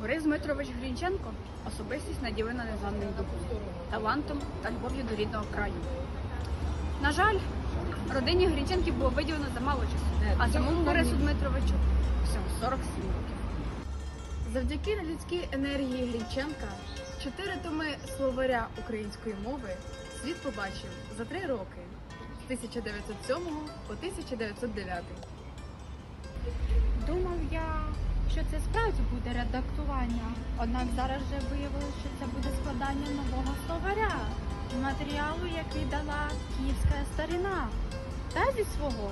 Борис Дмитрович Грінченко особистість наділена незламним духом, талантом та любов'ю до рідного краю. На жаль, родині Грінченків було виділено замало часу, а самому Борису Дмитровичу всього 47 років. Завдяки людській енергії Грінченка чотири томи словаря української мови світ побачив за три роки з 1907 по 1909. Думав я, що це справді буде редактування, однак зараз вже виявилося, що це буде складання нового словаря матеріалу, який дала київська старина, та зі свого,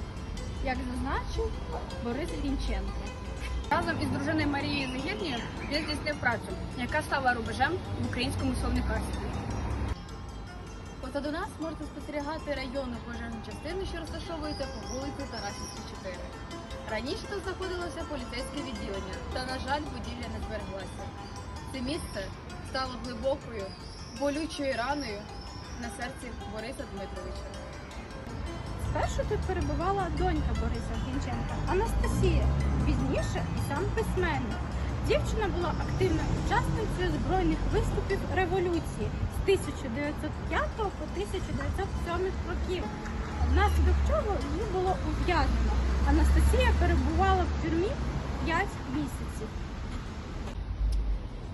як зазначив Борис Грінченко. Разом із дружиною Марією Загірнею він здійснив працю, яка стала рубежем в українському словниkarстві. Позаду нас можна спостерігати районну пожежну частину, що розташовується по вулиці Тарасівській 4. Раніше тут знаходилося поліцейське відділення, та, на жаль, будівля не збереглася. Це місце стало глибокою, болючою раною на серці Бориса Дмитровича. Спершу тут перебувала донька Бориса Грінченка Анастасія, пізніше і сам письменник. Дівчина була активною учасницею збройних виступів революції з 1905 по 1907 років, внаслідок чого її було ув'язнено. Анастасія перебувала в тюрмі 5 місяців.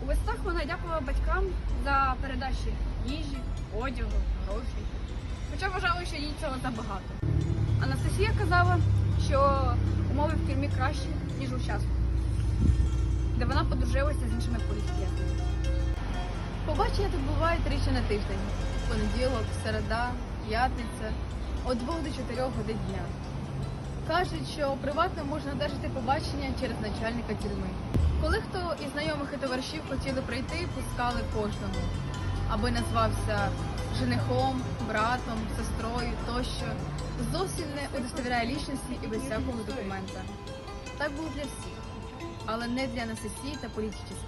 У листах вона дякувала батькам за передачі їжі, одягу, грошей. Хоча вважала, що їй цього забагато. Анастасія казала, що умови в тюрмі кращі, ніж у часу, де вона подружилася з іншими політв'язнями. Побачення тут бувають тричі на тиждень: понеділок, середа, п'ятниця, від 2 до 4 годин дня. Кажуть, що приватно можна одержати побачення через начальника тюрми. Коли хто із знайомих і товаришів хотіли прийти, пускали кожному, аби назвався женихом, братом, сестрою тощо. Зовсім не удостовіряє лічності і без всякого документа. Так було для всіх, але не для Анастасії та політичних.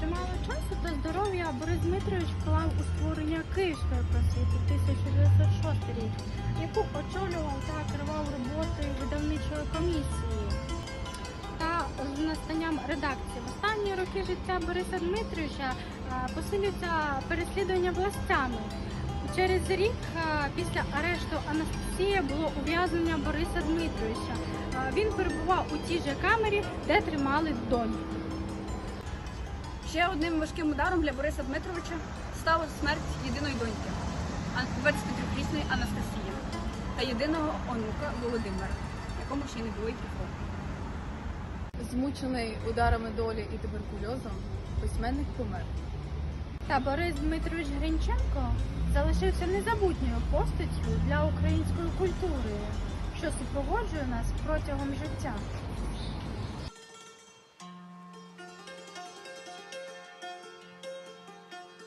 Чимало часу та здоров'я Борис Дмитрович вклав у створення Київської просвіти 1906 рік, яку очолював та керував роботою видавничої комісії. Та настанням редакції в останні роки життя Бориса Дмитровича посилюється переслідування властями. Через рік після арешту Анастасія було ув'язнення Бориса Дмитровича. Він перебував у тій же камері, де тримали доньку. Ще одним важким ударом для Бориса Дмитровича стала смерть єдиної доньки, 23-річної Анастасії та єдиного онука Володимира, якому ще не було й трьох. Змучений ударами долі і туберкульозом, письменник помер. Та Борис Дмитрович Гринченко залишився незабутньою постаттю для української культури, що супроводжує нас протягом життя.